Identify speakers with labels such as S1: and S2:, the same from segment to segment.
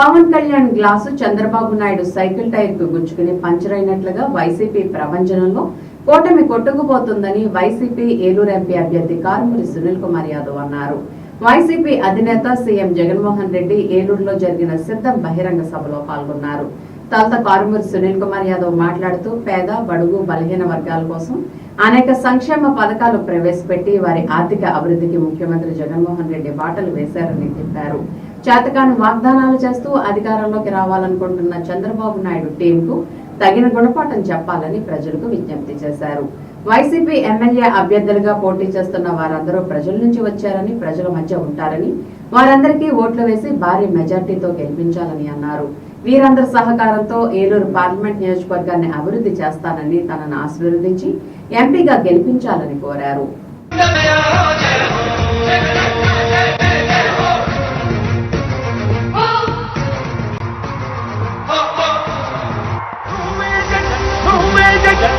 S1: Pawan Kalyan glass Chandrababu Naidu cycle టైర్కు గుచ్చుకుని puncture అయినట్లుగా వైసీపీ ప్రపంచంలో కూటమి కొట్టుకుపోతుందని వైసీపీ ఏలూరు ఎంపీ అభ్యర్థి కారుమూరి సునీల్ కుమార్ యాదవ్ అన్నారు. వైసీపీ అధినేత సీఎం జగన్మోహన్ రెడ్డి ఏలూరులో జరిగిన సిద్ధం బహిరంగ సభలో పాల్గొన్నారు. తలత కారుమూరి సునీల్ కుమార్ యాదవ్ మాట్లాడుతూ పేద బడుగు బలహీన వర్గాల కోసం అనేక సంక్షేమ పథకాలు ప్రవేశపెట్టి వారి ఆర్థిక అభివృద్ధికి ముఖ్యమంత్రి జగన్మోహన్ రెడ్డి బాటలు వేశారని చెప్పారు. చేతకాని వాగ్దానాలు చేస్తూ అధికారంలోకి రావాలనుకుంటున్న చంద్రబాబు నాయుడు టీంకు తగిన గుణపాఠం చెప్పాలని ప్రజలకు విజ్ఞప్తి చేశారు. వైసీపీ ఎమ్మెల్యే అభ్యర్థులుగా పోటీ చేస్తున్న వారందరూ ప్రజల నుంచి వచ్చారని ప్రజల మధ్య ఉంటారని వారందరికీ ఓట్లు వేసి భారీ మెజార్టీతో గెలిపించాలని అన్నారు. వీరందరి సహకారంతో ఏలూరు పార్లమెంట్ నియోజకవర్గాన్ని అభివృద్ధి చేస్తానని తనను ఆశీర్వదించి ఎంపీగా గెలిపించాలని కోరారు.
S2: నువ్వే జగన్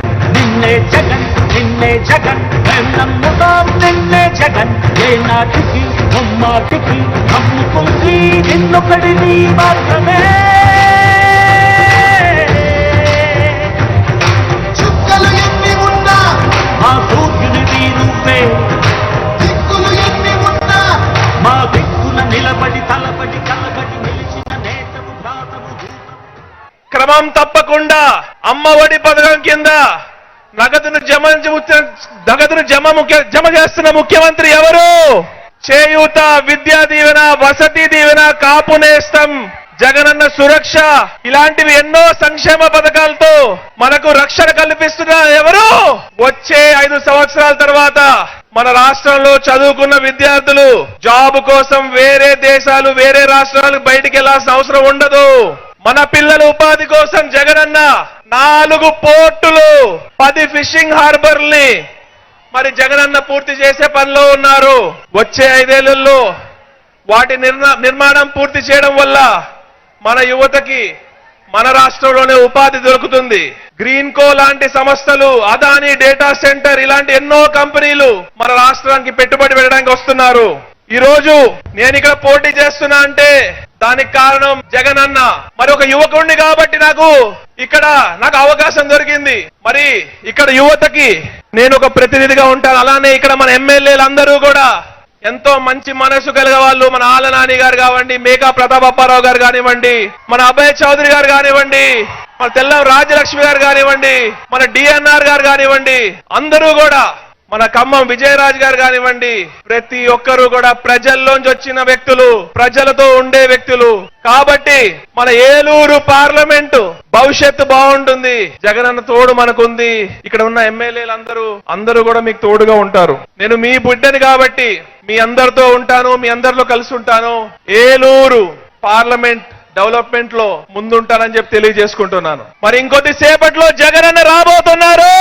S2: జగన్ నిన్నే జగన్ మేం నమ్ముతాం నిన్నే జగన్? ఏ నాటికి ముమ్మాటికి నమ్ముకుంది నిన్నొకడిని మాత్రమే.
S3: చుక్కలు ఎన్ని ఉన్నా
S2: మా సూర్యునిది నువ్వే
S3: దిక్కులు ఎన్ని ఉన్నా
S2: మా దిక్కున నిలబడి తలబడి కలబడి నిలిచిన నేతము భ్రాతము దూతము
S4: క్రమం తప్పకుండా అమ్మ ఒడి పథకం కింద నగదును జమ నగదును జమ ముఖ్య జమ చేస్తున్న ముఖ్యమంత్రి ఎవరు? చేయూత విద్యా దీవెన వసతి దీవెన కాపు నేస్తం జగనన్న సురక్ష ఇలాంటివి ఎన్నో సంక్షేమ పథకాలతో మనకు రక్షణ కల్పిస్తున్న ఎవరు? వచ్చే ఐదు సంవత్సరాల తర్వాత మన రాష్ట్రంలో చదువుకున్న విద్యార్థులు జాబ్ కోసం వేరే దేశాలు వేరే రాష్ట్రాలకు బయటికి వెళ్ళాల్సిన అవసరం ఉండదు. మన పిల్లల ఉపాధి కోసం జగనన్న నాలుగు పోర్టులు పది ఫిషింగ్ హార్బర్ని మరి జగనన్న పూర్తి చేసే పనిలో ఉన్నారు. వచ్చే ఐదేళ్ళలో వాటి నిర్మాణం పూర్తి చేయడం వల్ల మన యువతకి మన రాష్ట్రంలోనే ఉపాధి దొరుకుతుంది. గ్రీన్ కో లాంటి సంస్థలు అదాని డేటా సెంటర్ ఇలాంటి ఎన్నో కంపెనీలు మన రాష్ట్రానికి పెట్టుబడి పెట్టడానికి వస్తున్నారు. ఈ రోజు నేను ఇక్కడ పోటీ చేస్తున్నా అంటే దానికి కారణం జగన్ అన్న. మరి ఒక యువకుడిని కాబట్టి నాకు ఇక్కడ నాకు అవకాశం దొరికింది. మరి ఇక్కడ యువతకి నేను ఒక ప్రతినిధిగా ఉంటాను. అలానే ఇక్కడ మన ఎమ్మెల్యేలు అందరూ కూడా ఎంతో మంచి మనసు కలిగే వాళ్ళు. మన ఆలనాని గారు కావండి మేకా ప్రతాపప్పారావు గారు కానివ్వండి మన అభయ చౌదరి గారు కానివ్వండి మన తెల్లం రాజలక్ష్మి గారు కానివ్వండి మన డిఎన్ఆర్ గారు కానివ్వండి అందరూ కూడా మన ఖమ్మం విజయరాజ్ గారు కానివ్వండి ప్రతి ఒక్కరూ కూడా ప్రజల్లోంచి వచ్చిన వ్యక్తులు ప్రజలతో ఉండే వ్యక్తులు. కాబట్టి మన ఏలూరు పార్లమెంటు భవిష్యత్తు బాగుంటుంది. జగనన్న తోడు మనకుంది. ఇక్కడ ఉన్న ఎమ్మెల్యేలు అందరూ అందరూ కూడా మీకు తోడుగా ఉంటారు. నేను మీ బిడ్డని కాబట్టి మీ అందరితో ఉంటాను మీ అందరిలో కలిసి ఉంటాను. ఏలూరు పార్లమెంట్ డెవలప్మెంట్లో ముందుంటానని చెప్పి తెలియజేసుకుంటున్నాను. మరి ఇంకొద్ది సేపట్లో జగనన్న రాబోతున్నారు!